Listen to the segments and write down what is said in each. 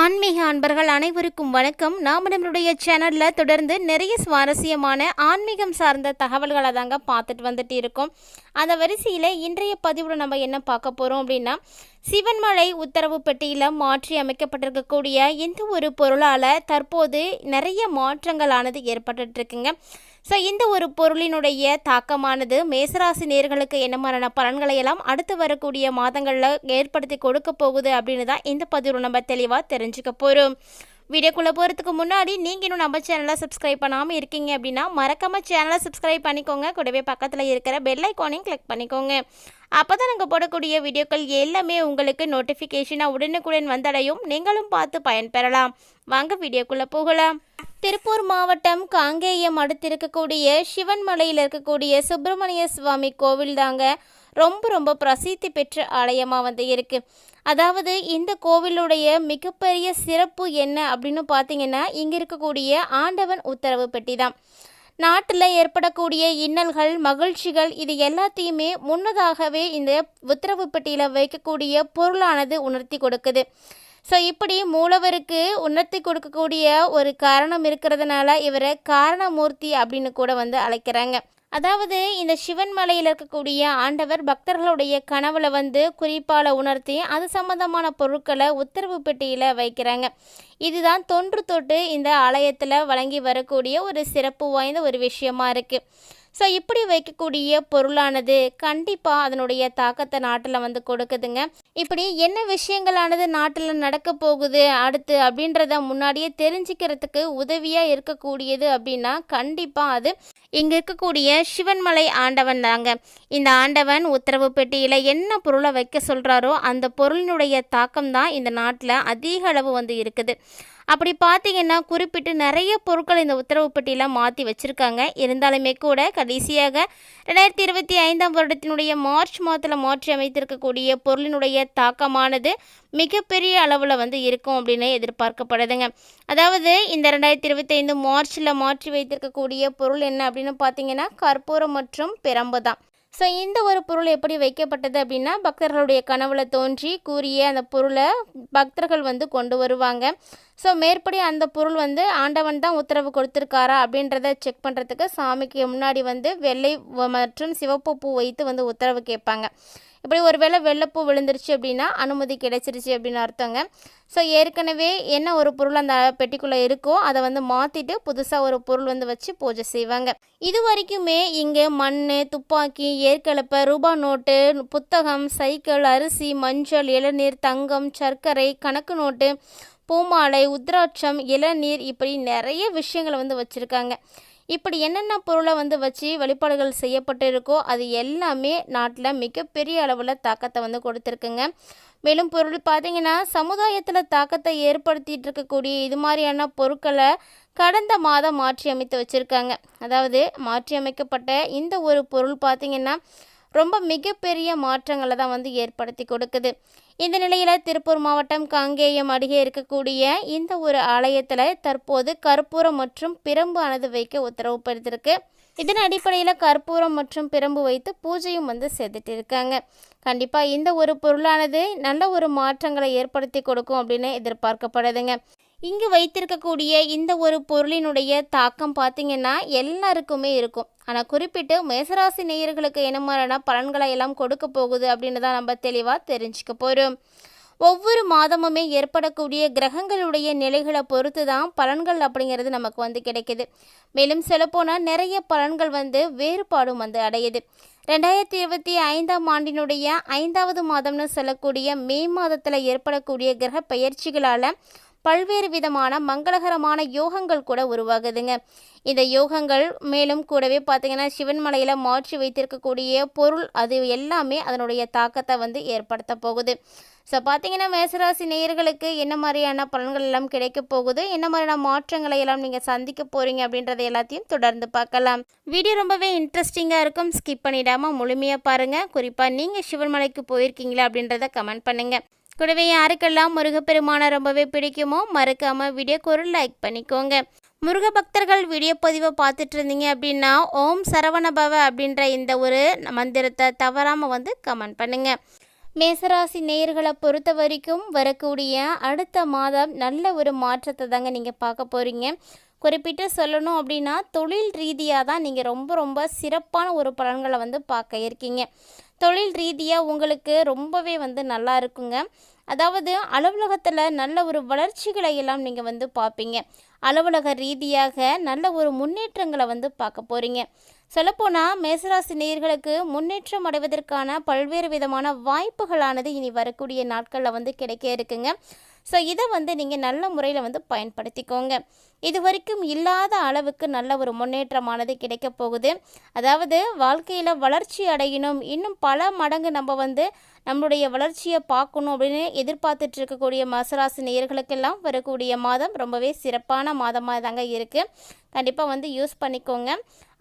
ஆன்மீக அன்பர்கள் அனைவருக்கும் வணக்கம். நாம் நம்மளுடைய சேனலில் தொடர்ந்து நிறைய சுவாரஸ்யமான ஆன்மீகம் சார்ந்த தகவல்களை தாங்க பார்த்துட்டு வந்துட்டு இருக்கோம். அந்த வரிசையில் இன்றைய பதிவில் நம்ம என்ன பார்க்க போகிறோம் அப்படின்னா சிவன்மலை உத்தரவு பெட்டியில் மாற்றி அமைக்கப்பட்டிருக்கக்கூடிய இந்த ஒரு பொருளால் தற்போது நிறைய மாற்றங்களானது ஏற்பட்டுருக்குங்க ஸோ இந்த ஒரு பொருளினுடைய தாக்கமானது மேசராசி நேர்களுக்கு என்ன மாதிரியான பலன்களை எல்லாம் அடுத்து வரக்கூடிய மாதங்களில் ஏற்படுத்தி கொடுக்க போகுது அப்படின்னு தான் இந்த பதிவு நம்ம தெளிவாக தெரிஞ்சுக்க போகிறோம் வீடியோக்குள்ளே போகிறதுக்கு முன்னாடி நீங்கள் இன்னும் நம்ம சேனலை சப்ஸ்கிரைப் பண்ணாமல் இருக்கீங்க அப்படின்னா மறக்காமல் சேனலை சப்ஸ்கிரைப் பண்ணிக்கோங்க. கூடவே பக்கத்தில் இருக்கிற பெல் ஐக்கானையும் கிளிக் பண்ணிக்கோங்க. அப்போ தான் நாங்கள் போடக்கூடிய வீடியோக்கள் எல்லாமே உங்களுக்கு நோட்டிஃபிகேஷனாக உடனுக்குடன் வந்தடையும். நீங்களும் பார்த்து பயன்பெறலாம் வாங்க வீடியோக்குள்ளே போகலாம். திருப்பூர் மாவட்டம் காங்கேயம் அடுத்திருக்கக்கூடிய சிவன்மலையில் இருக்கக்கூடிய சுப்பிரமணிய சுவாமி கோவில் தாங்க ரொம்ப ரொம்ப பிரசித்தி பெற்ற ஆலயமாக வந்து இருக்குது அதாவது இந்த கோவிலுடைய மிகப்பெரிய சிறப்பு என்ன அப்படின்னு பார்த்தீங்கன்னா இங்கே இருக்கக்கூடிய ஆண்டவன் உத்தரவு பெட்டி தான். நாட்டில் ஏற்படக்கூடிய இன்னல்கள் மகிழ்ச்சிகள் இது எல்லாத்தையுமே முன்னதாகவே இந்த உத்தரவு பெட்டியில் வைக்கக்கூடிய பொருளானது உணர்த்தி கொடுக்குது. ஸோ இப்படி மூலவருக்கு உணர்த்தி கொடுக்கக்கூடிய ஒரு காரணம் இருக்கிறதுனால இவரை காரணமூர்த்தி அப்படின்னு கூட வந்து அழைக்கிறாங்க. அதாவது இந்த சிவன் மலையில் இருக்கக்கூடிய ஆண்டவர் பக்தர்களுடைய கனவுல வந்து குறிப்பால் உணர்த்தி அது சம்பந்தமான பொருட்களை உத்தரவு பெட்டியில் வைக்கிறாங்க. இதுதான் தொன்று தொட்டு இந்த ஆலயத்தில் வழங்கி வரக்கூடிய ஒரு சிறப்பு வாய்ந்த ஒரு விஷயமா இருக்குது ஸோ இப்படி வைக்கக்கூடிய பொருளானது கண்டிப்பாக அதனுடைய தாக்கத்தை நாட்டில் வந்து கொடுக்குதுங்க. இப்படி என்ன விஷயங்களானது நாட்டில் நடக்க போகுது அடுத்து அப்படின்றத முன்னாடியே தெரிஞ்சுக்கிறதுக்கு உதவியாக இருக்கக்கூடியது அப்படின்னா கண்டிப்பாக அது இங்கே இருக்கக்கூடிய சிவன்மலை ஆண்டவன் தாங்க. இந்த ஆண்டவன் உத்தரவு பெட்டியில் என்ன பொருளை வைக்க சொல்கிறாரோ அந்த பொருளினுடைய தாக்கம் தான் இந்த நாட்டில் அதிக அளவு வந்து இருக்குது. அப்படி பார்த்தீங்கன்னா குறிப்பிட்டு நிறைய பொருட்கள் இந்த உத்தரவு பெட்டியெலாம் மாற்றி வச்சுருக்காங்க. இருந்தாலுமே கூட கடைசியாக ரெண்டாயிரத்தி இருபத்தி ஐந்தாம் வருடத்தினுடைய மார்ச் மாதத்தில் மாற்றி அமைத்திருக்கக்கூடிய பொருளினுடைய தாக்கமானது மிகப்பெரிய அளவில் வந்து இருக்கும் அப்படின்னு எதிர்பார்க்கப்படுதுங்க. அதாவது இந்த ரெண்டாயிரத்தி இருபத்தைந்து மார்ச்சில் மாற்றி வைத்திருக்கக்கூடிய பொருள் என்ன அப்படின்னு பார்த்தீங்கன்னா கற்பூரம் மற்றும் பிரம்பு தான். ஸோ இந்த ஒரு பொருள் எப்படி வைக்கப்பட்டது அப்படின்னா பக்தர்களுடைய கனவுல தோன்றி கூறிய அந்த பொருளை பக்தர்கள் வந்து கொண்டு வருவாங்க. ஸோ மேற்படி அந்த பொருள் வந்து ஆண்டவன் தான் உத்தரவு கொடுத்துருக்காரா அப்படின்றத செக் பண்ணுறதுக்கு சாமிக்கு முன்னாடி வந்து வெள்ளை மற்றும் சிவப்பு பூ வைத்து வந்து உத்தரவு கேட்பாங்க. இப்படி ஒரு வேளை வெள்ளைப்பூ விழுந்துருச்சு அப்படின்னா அனுமதி கிடைச்சிருச்சு அப்படின்னு அர்த்தங்க. ஸோ ஏற்கனவே என்ன ஒரு பொருள் அந்த பெட்டிக்குள்ளே இருக்கோ அதை வந்து மாற்றிட்டு புதுசாக ஒரு பொருள் வந்து வச்சு பூஜை செய்வாங்க. இது வரைக்குமே இங்கே மண் துப்பாக்கி ஏற்கலப்பை ரூபா நோட்டு புத்தகம் சைக்கிள் அரிசி மஞ்சள் இளநீர் தங்கம் சர்க்கரை கணக்கு நோட்டு பூமாலை உத்ராட்சம் இளநீர் இப்படி நிறைய விஷயங்களை வந்து வச்சுருக்காங்க. இப்படி என்னென்ன பொருளை வந்து வச்சு வழிபாடுகள் செய்யப்பட்டு இருக்கோ அது எல்லாமே நாட்டில் மிகப்பெரிய அளவில் தாக்கத்தை வந்து கொடுத்துருக்குங்க. மேலும் பொருள் பார்த்தீங்கன்னா சமுதாயத்தில் தாக்கத்தை ஏற்படுத்திகிட்டு இருக்கக்கூடிய இது மாதிரியான பொருட்களை கடந்த மாதம் மாற்றி அமைத்து வச்சுருக்காங்க. அதாவது மாற்றி அமைக்கப்பட்ட இந்த ஒரு பொருள் பார்த்திங்கன்னா ரொம்ப மிகப்பெரிய மாற்றங்களை தான் வந்து ஏற்படுத்தி கொடுக்குது. இந்த நிலையில் திருப்பூர் மாவட்டம் காங்கேயம் அருகே இருக்கக்கூடிய இந்த ஒரு ஆலயத்தில் தற்போது கற்பூரம் மற்றும் பிரம்பு அனது வைக்க உத்தரவு இதன் அடிப்படையில் கற்பூரம் மற்றும் பிரம்பு வைத்து பூஜையும் வந்து செய்துட்டு இருக்காங்க. கண்டிப்பாக இந்த ஒரு பொருளானது நல்ல ஒரு மாற்றங்களை ஏற்படுத்தி கொடுக்கும் அப்படின்னு எதிர்பார்க்கப்படுதுங்க. இங்கு வைத்திருக்கக்கூடிய இந்த ஒரு பொருளினுடைய தாக்கம் பார்த்திங்கன்னா எல்லாருக்குமே இருக்கும். ஆனால் குறிப்பிட்டு மேசராசி நேயர்களுக்கு என்ன மாதிரியான பலன்களை எல்லாம் கொடுக்க போகுது அப்படின்னு தான் நம்ம தெளிவாக தெரிஞ்சுக்க போகிறோம் ஒவ்வொரு மாதமுமே ஏற்படக்கூடிய கிரகங்களுடைய நிலைகளை பொறுத்து தான் பலன்கள் அப்படிங்கிறது நமக்கு வந்து கிடைக்குது. மேலும் சொல்லப்போனால் நிறைய பலன்கள் வந்து வேறுபாடும் வந்து அடையுது. ரெண்டாயிரத்தி இருபத்தி ஐந்தாம் ஆண்டினுடைய ஐந்தாவது மாதம்னு சொல்லக்கூடிய மே மாதத்தில் ஏற்படக்கூடிய கிரக பயிற்சிகளால் பல்வேறு விதமான மங்களகரமான யோகங்கள் கூட உருவாகுதுங்க. இந்த யோகங்கள் மேலும் கூடவே பார்த்தீங்கன்னா சிவன்மலையில் மாற்றி வைத்திருக்கக்கூடிய பொருள் அது எல்லாமே அதனுடைய தாக்கத்தை வந்து ஏற்படுத்த போகுது. ஸோ பார்த்தீங்கன்னா மேசராசி நேயர்களுக்கு என்ன மாதிரியான பலன்கள் எல்லாம் கிடைக்க போகுது? என்ன மாதிரியான மாற்றங்களை எல்லாம் நீங்கள் சந்திக்க போகிறீங்க அப்படின்றத எல்லாத்தையும் தொடர்ந்து பார்க்கலாம். வீடியோ ரொம்பவே இன்ட்ரெஸ்டிங்காக இருக்கும். ஸ்கிப் பண்ணிடாமல் முழுமையாக பாருங்கள் குறிப்பாக நீங்கள் சிவன்மலைக்கு போயிருக்கீங்களா அப்படின்றத கமெண்ட் பண்ணுங்கள் கூடவே யாருக்கெல்லாம் முருகப்பெருமானை ரொம்பவே பிடிக்குமோ மறக்காமல் வீடியோக்கு ஒரு லைக் பண்ணிக்கோங்க. முருக பக்தர்கள் வீடியோ பதிவை பார்த்துட்டு இருந்தீங்க அப்படின்னா ஓம் சரவணபவ அப்படின்ற இந்த ஒரு மந்திரத்தை தவறாமல் வந்து கமெண்ட் பண்ணுங்கள் மேசராசி நேயர்களை பொறுத்த வரைக்கும் வரக்கூடிய அடுத்த மாதம் நல்ல ஒரு மாற்றத்தை தாங்க நீங்கள் பார்க்க போகிறீங்க குறிப்பிட்டு சொல்லணும் அப்படின்னா தொழில் ரீதியாக தான் நீங்கள் ரொம்ப ரொம்ப சிறப்பான ஒரு பலன்களை வந்து பார்க்க இருக்கீங்க. தொழில் ரீதியாக உங்களுக்கு ரொம்பவே வந்து நல்லா இருக்குங்க. அதாவது அலுவலகத்தில் நல்ல ஒரு வளர்ச்சிகளை எல்லாம் நீங்கள் வந்து பார்ப்பீங்க. அலுவலக ரீதியாக நல்ல ஒரு முன்னேற்றங்களை வந்து பார்க்க போகிறீங்க சொல்லப்போனால் மேசராசி நேயர்களுக்கு முன்னேற்றம் அடைவதற்கான பல்வேறு விதமான வாய்ப்புகளானது இனி வரக்கூடிய நாட்களில் வந்து கிடைக்க இருக்குங்க. ஸோ இதை வந்து நீங்கள் நல்ல முறையில் வந்து பயன்படுத்திக்கோங்க. இது வரைக்கும் இல்லாத அளவுக்கு நல்ல ஒரு முன்னேற்றமானது கிடைக்க போகுது. அதாவது வாழ்க்கையில் வளர்ச்சி அடையணும். இன்னும் பல மடங்கு நம்ம வந்து நம்மளுடைய வளர்ச்சியை பார்க்கணும் அப்படின்னு எதிர்பார்த்துட்டு இருக்கக்கூடிய மசராசி நேயர்களுக்கெல்லாம் வரக்கூடிய மாதம் ரொம்பவே சிறப்பான மாதமாக தாங்க இருக்குது கண்டிப்பாக வந்து யூஸ் பண்ணிக்கோங்க.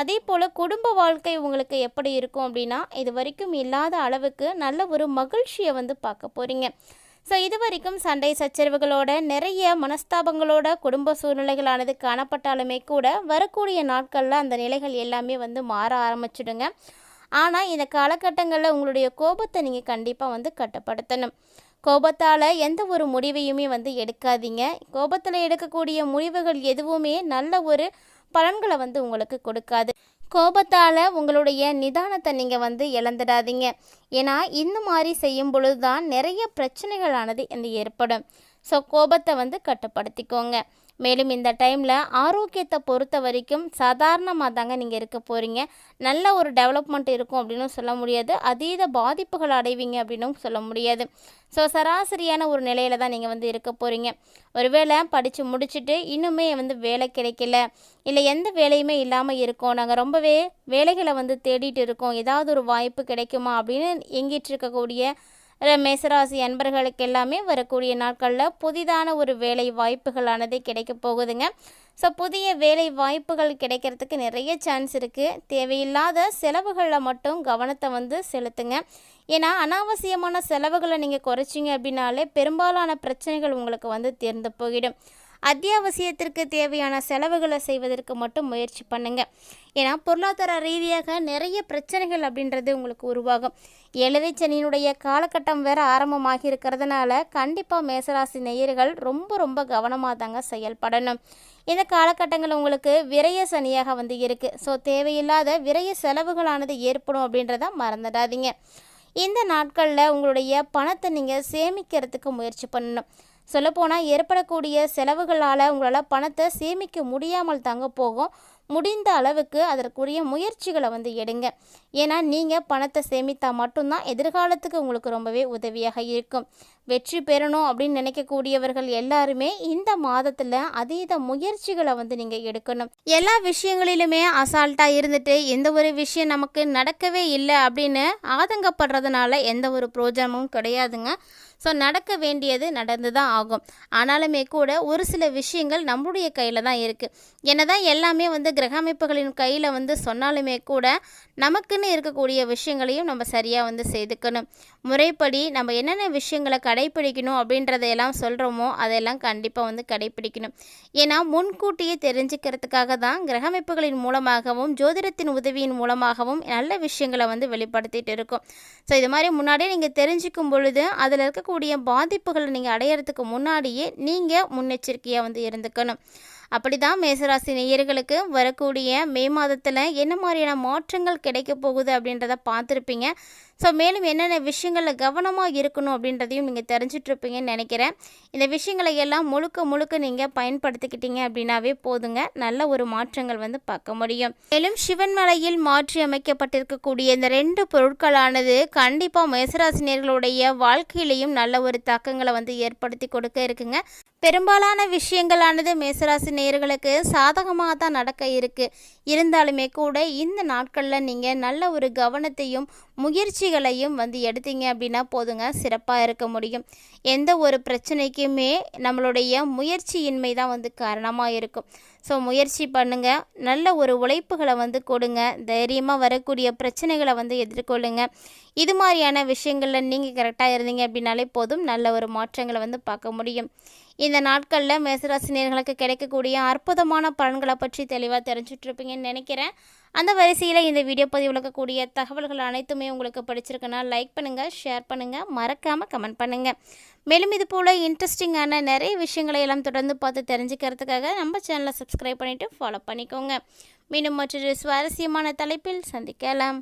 அதே போல் குடும்ப வாழ்க்கை உங்களுக்கு எப்படி இருக்கும் அப்படின்னா இது வரைக்கும் இல்லாத அளவுக்கு நல்ல ஒரு மகிழ்ச்சியை வந்து பார்க்க போகிறீங்க ஸோ இது வரைக்கும் சண்டை சச்சரவுகளோட நிறைய மனஸ்தாபங்களோட குடும்ப சூழ்நிலைகளானது காணப்பட்டாலுமே கூட வரக்கூடிய நாட்களில் அந்த நிலைகள் எல்லாமே வந்து மாற ஆரம்பிச்சிடுங்க. ஆனால் இந்த காலகட்டங்களில் உங்களுடைய கோபத்தை நீங்கள் கண்டிப்பாக வந்து கட்டுப்படுத்தணும். கோபத்தால் எந்த ஒரு முடிவையுமே வந்து எடுக்காதீங்க. கோபத்தில் எடுக்கக்கூடிய முடிவுகள் எதுவுமே நல்ல ஒரு பலன்களை வந்து உங்களுக்கு கொடுக்காது. கோபத்தால் உங்களுடைய நிதானத்தை நீங்கள் வந்து இழந்துடாதீங்க. ஏன்னா இந்த மாதிரி செய்யும் பொழுது தான் நிறைய பிரச்சனைகளானது இந்த ஏற்படும். ஸோ கோபத்தை வந்து கட்டுப்படுத்திக்கோங்க. மேலும் இந்த டைமில் ஆரோக்கியத்தை பொறுத்த வரைக்கும் சாதாரணமாக தாங்க நீங்கள் இருக்க போகிறீங்க நல்ல ஒரு டெவலப்மெண்ட் இருக்கும் அப்படின்னு சொல்ல முடியாது. அதீத பாதிப்புகள் அடைவீங்க அப்படின்னும் சொல்ல முடியாது. ஸோ சராசரியான ஒரு நிலையில் தான் நீங்கள் வந்து இருக்க போகிறீங்க ஒருவேளை படித்து முடிச்சுட்டு இன்னுமே வந்து வேலை கிடைக்கல. இல்லை எந்த வேலையுமே இல்லாமல் இருக்கோம். நாங்கள் ரொம்பவே வேலைகளை வந்து தேடிட்டு இருக்கோம். ஏதாவது ஒரு வாய்ப்பு கிடைக்குமா அப்படின்னு எங்கிட்டு இருக்கக்கூடிய மேசராசி அன்பர்களுக்கு எல்லாமே வரக்கூடிய நாட்களில் புதிதான ஒரு வேலை வாய்ப்புகளானது கிடைக்க போகுதுங்க. ஸோ புதிய வேலை வாய்ப்புகள் கிடைக்கிறதுக்கு நிறைய சான்ஸ் இருக்குது தேவையில்லாத செலவுகளில் மட்டும் கவனத்தை வந்து செலுத்துங்க. ஏன்னா அனாவசியமான செலவுகளை நீங்கள் குறைச்சிங்க அப்படின்னாலே பெரும்பாலான பிரச்சனைகள் உங்களுக்கு வந்து தேர்ந்து போயிடும். அத்தியாவசியத்திற்கு தேவையான செலவுகளை செய்வதற்கு மட்டும் முயற்சி பண்ணுங்க. ஏன்னா பொருளாதார ரீதியாக நிறைய பிரச்சனைகள் அப்படின்றது உங்களுக்கு உருவாகும். எழுதை சனியினுடைய காலகட்டம் வேற ஆரம்பமாகி இருக்கிறதுனால கண்டிப்பாக மேசராசி நேயர்கள் ரொம்ப ரொம்ப கவனமாக தாங்க செயல்படணும். இந்த காலகட்டங்கள் உங்களுக்கு விரைய சனியாக வந்து இருக்குது ஸோ தேவையில்லாத விரைய செலவுகளானது ஏற்படும் அப்படின்றத மறந்துடாதீங்க. இந்த நாட்களில் உங்களுடைய பணத்தை நீங்கள் சேமிக்கிறதுக்கு முயற்சி பண்ணணும். சொல்லப்போனால் ஏற்படக்கூடிய செலவுகளால் உங்களால் பணத்தை சேமிக்க முடியாமல் தாங்க போகும். முடிந்த அளவுக்கு அதற்குரிய முயற்சிகளை வந்து எடுங்க. ஏன்னா நீங்கள் பணத்தை சேமித்தா மட்டும்தான் எதிர்காலத்துக்கு உங்களுக்கு ரொம்பவே உதவியாக இருக்கும். வெற்றி பெறணும் அப்படின்னு நினைக்கக்கூடியவர்கள் எல்லாருமே இந்த மாதத்தில் அதீத முயற்சிகளை வந்து நீங்கள் எடுக்கணும். எல்லா விஷயங்களிலுமே அசால்ட்டாக இருந்துட்டு எந்த ஒரு விஷயம் நமக்கு நடக்கவே இல்லை அப்படின்னு ஆதங்கப்படுறதுனால எந்த ஒரு பிரோஜனமும் கிடையாதுங்க. ஸோ நடக்க வேண்டியது நடந்து தான் ஆகும். ஆனாலுமே கூட ஒரு சில விஷயங்கள் நம்மளுடைய கையில் தான் இருக்குது என்னதான் எல்லாமே வந்து கிரக அமைப்புகளின் கையில் வந்து சொன்னாலுமே கூட நமக்குன்னு இருக்கக்கூடிய விஷயங்களையும் நம்ம சரியாக வந்து செய்துக்கணும். முறைப்படி நம்ம என்னென்ன விஷயங்களை கடைப்பிடிக்கணும் அப்படின்றதையெல்லாம் சொல்கிறோமோ அதெல்லாம் கண்டிப்பாக வந்து கடைப்பிடிக்கணும். ஏன்னா முன்கூட்டியே தெரிஞ்சுக்கிறதுக்காக தான் கிரக அமைப்புகளின் மூலமாகவும் ஜோதிடத்தின் உதவியின் மூலமாகவும் நல்ல விஷயங்களை வந்து வெளிப்படுத்திட்டு இருக்கோம். ஸோ இது மாதிரி முன்னாடியே நீங்கள் தெரிஞ்சுக்கும் பொழுது அதில் வரக்கூடிய பாதிப்புகளை நீங்கள் அடையிறதுக்கு முன்னாடியே நீங்கள் முன்னெச்சரிக்கையாக வந்து இருந்துக்கணும். அப்படி தான் மேசராசி நேயர்களுக்கு வரக்கூடிய மே மாதத்தில் என்ன மாதிரியான மாற்றங்கள் கிடைக்க போகுது அப்படின்றத பார்த்துருப்பீங்க. ஸோ மேலும் என்னென்ன விஷயங்களில் கவனமாக இருக்கணும் அப்படின்றதையும் நீங்கள் தெரிஞ்சிட்ருப்பீங்கன்னு நினைக்கிறேன். இந்த விஷயங்களை எல்லாம் முழுக்க முழுக்க நீங்கள் பயன்படுத்திக்கிட்டீங்க அப்படின்னாவே போதுங்க. நல்ல ஒரு மாற்றங்கள் வந்து பார்க்க முடியும். மேலும் சிவன்மலையில் மாற்றி அமைக்கப்பட்டிருக்கக்கூடிய இந்த ரெண்டு பொருட்களானது கண்டிப்பாக மேசராசினியர்களுடைய வாழ்க்கையிலையும் நல்ல ஒரு தாக்கங்களை வந்து ஏற்படுத்தி கொடுக்க இருக்குங்க. பெரும்பாலான விஷயங்களானது மேசராசி நேர்களுக்கு சாதகமாக தான் நடக்க இருக்குது இருந்தாலுமே கூட இந்த நாட்களில் நீங்கள் நல்ல ஒரு கவனத்தையும் முயற்சிகளையும் வந்து எடுத்தீங்க அப்படின்னா போதுங்க சிறப்பாக இருக்க முடியும். எந்த ஒரு பிரச்சனைக்குமே நம்மளுடைய முயற்சியின்மை தான் வந்து காரணமாக இருக்கும். ஸோ முயற்சி பண்ணுங்கள் நல்ல ஒரு உழைப்புகளை வந்து கொடுங்க. தைரியமாக வரக்கூடிய பிரச்சனைகளை வந்து எதிர்கொள்ளுங்க. இது மாதிரியான விஷயங்களில் நீங்கள் கரெக்டாக இருந்தீங்க அப்படின்னாலே போதும். நல்ல ஒரு மாற்றங்களை வந்து பார்க்க முடியும். இந்த நாட்களில் மேசராசினியர்களுக்கு கிடைக்கக்கூடிய அற்புதமான பலன்களை பற்றி தெளிவாக தெரிஞ்சுட்ருப்பீங்கன்னு நினைக்கிறேன். அந்த வரிசையில் இந்த வீடியோ பதிவில் இருக்கக்கூடிய தகவல்கள் அனைத்துமே உங்களுக்கு பிடிச்சிருக்குன்னா லைக் பண்ணுங்கள் ஷேர் பண்ணுங்கள் மறக்காமல் கமெண்ட் பண்ணுங்கள் மேலும் இது போல் இன்ட்ரெஸ்டிங்கான நிறைய விஷயங்களை எல்லாம் தொடர்ந்து பார்த்து தெரிஞ்சுக்கிறதுக்காக நம்ம சேனலை சப்ஸ்கிரைப் பண்ணிவிட்டு ஃபாலோ பண்ணிக்கோங்க. மீண்டும் மற்றொரு சுவாரஸ்யமான தலைப்பில் சந்திக்கலாம்.